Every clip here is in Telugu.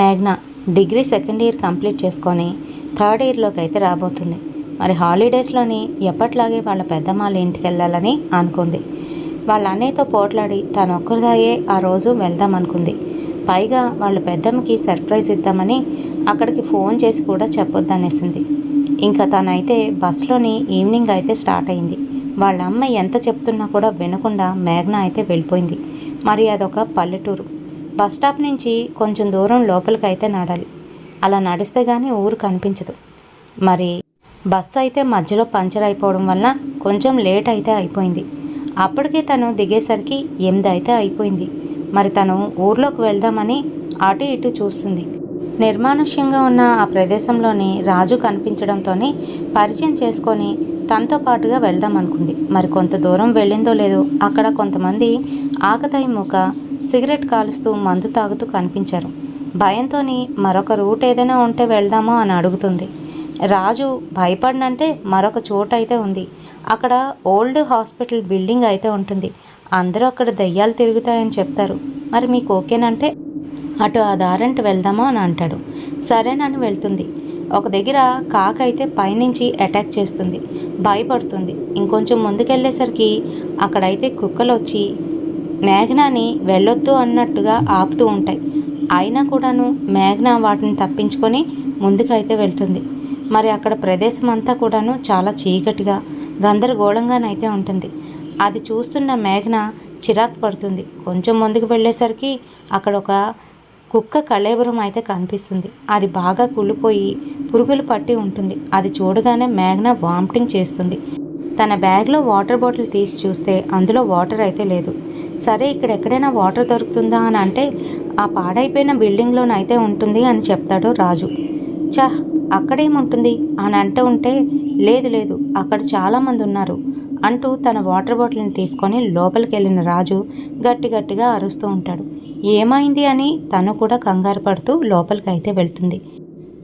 మేఘ్న డిగ్రీ సెకండ్ ఇయర్ కంప్లీట్ చేసుకొని థర్డ్ ఇయర్లోకి అయితే రాబోతుంది. మరి హాలిడేస్లోని ఎప్పట్లాగే వాళ్ళ పెద్దమ్మాళ్ళ ఇంటికి వెళ్ళాలని అనుకుంది. వాళ్ళ అన్నయ్యతో పోట్లాడి తను ఒక్కరిదాయే ఆ రోజు వెళ్దాం అనుకుంది. పైగా వాళ్ళ పెద్దమ్మకి సర్ప్రైజ్ ఇద్దామని అక్కడికి ఫోన్ చేసి కూడా చెప్పొద్దనేసింది. ఇంకా తనైతే బస్లోని ఈవినింగ్ అయితే స్టార్ట్ అయింది. వాళ్ళ అమ్మ ఎంత చెప్తున్నా కూడా వినకుండా మేఘ్న అయితే వెళ్ళిపోయింది. మరి అదొక పల్లెటూరు. బస్ స్టాప్ నుంచి కొంచెం దూరం లోపలికి అయితే నడాలి. అలా నడిస్తే కానీ ఊరు కనిపించదు. మరి బస్సు అయితే మధ్యలో పంచర్ అయిపోవడం వల్ల కొంచెం లేట్ అయితే అయిపోయింది. అప్పటికే తను దిగేసరికి ఎనిమిది అయితే అయిపోయింది. మరి తను ఊర్లోకి వెళ్దామని అటు ఇటు చూస్తుంది. నిర్మానుష్యంగా ఉన్న ఆ ప్రదేశంలోని రాజు కనిపించడంతోనే పరిచయం చేసుకొని తనతో పాటుగా వెళ్దాం అనుకుంది మరి కొంత దూరం వెళ్ళిందో లేదో అక్కడ కొంతమంది ఆకతాయి మూక సిగరెట్ కాలుస్తూ మందు తాగుతూ కనిపించారు. భయంతో మరొక రూట్ ఏదైనా ఉంటే వెళ్దామో అని అడుగుతుంది. రాజు భయపడినంటే మరొక చోట అయితే ఉంది. అక్కడ ఓల్డ్ హాస్పిటల్ బిల్డింగ్ అయితే ఉంటుంది. అందరూ అక్కడ దయ్యాలు తిరుగుతాయని చెప్తారు. మరి మీకు ఓకేనంటే అటు ఆ దారంట వెళ్దామా అని అంటాడు. సరేనని వెళ్తుంది. ఒక దగ్గర కాక అయితే పైనుంచి అటాక్ చేస్తుంది. భయపడుతుంది. ఇంకొంచెం ముందుకెళ్ళేసరికి అక్కడైతే కుక్కలు వచ్చి మేఘనాని వెళ్ళొద్దు అన్నట్టుగా ఆపుతూ ఉంటాయి. అయినా కూడాను మేఘన వాటిని తప్పించుకొని ముందుకైతే వెళ్తుంది. మరి అక్కడ ప్రదేశం అంతా కూడాను చాలా చీకటిగా గందరగోళంగానైతే ఉంటుంది. అది చూస్తున్న మేఘన చిరాకు పడుతుంది. కొంచెం ముందుకు వెళ్ళేసరికి అక్కడ ఒక కుక్క కళేబరం అయితే కనిపిస్తుంది. అది బాగా కుళ్ళిపోయి పురుగులు పట్టి ఉంటుంది. అది చూడగానే మేఘన వామిటింగ్ చేస్తుంది. తన బ్యాగ్లో వాటర్ బాటిల్ తీసి చూస్తే అందులో వాటర్ అయితే లేదు. సరే ఇక్కడ ఎక్కడైనా వాటర్ దొరుకుతుందా అని అంటే ఆ పాడైపోయిన బిల్డింగ్లోనైతే ఉంటుంది అని చెప్తాడు రాజు. చహ్ అక్కడేముంటుంది? అని అంటూ ఉంటే లేదు లేదు అక్కడ చాలామంది ఉన్నారు అంటూ తన వాటర్ బాటిల్ని తీసుకొని లోపలికి వెళ్ళిన రాజు గట్టి గట్టిగా అరుస్తూ ఉంటాడు. ఏమైంది అని తను కూడా కంగారు పడుతూ లోపలికి అయితే వెళ్తుంది.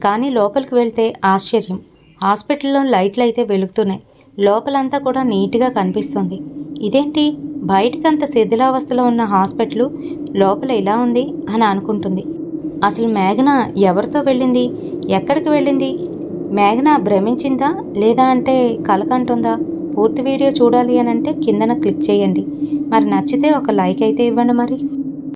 కానీ లోపలికి వెళ్తే ఆశ్చర్యం. హాస్పిటల్లో లైట్లు అయితే వెలుగుతున్నాయి. లోపలంతా కూడా నీట్గా కనిపిస్తుంది. ఇదేంటి? బయటకంత శిథిలావస్థలో ఉన్న హాస్పిటల్ లోపల ఇలా ఉంది అని అనుకుంటుంది. అసలు మేఘన ఎవరితో వెళ్ళింది? ఎక్కడికి వెళ్ళింది? మేఘన భ్రమించిందా? లేదా అంటే కలకంటుందా? పూర్తి వీడియో చూడాలి అని అంటే కిందన క్లిక్ చేయండి. మరి నచ్చితే ఒక లైక్ అయితే ఇవ్వండి మరి.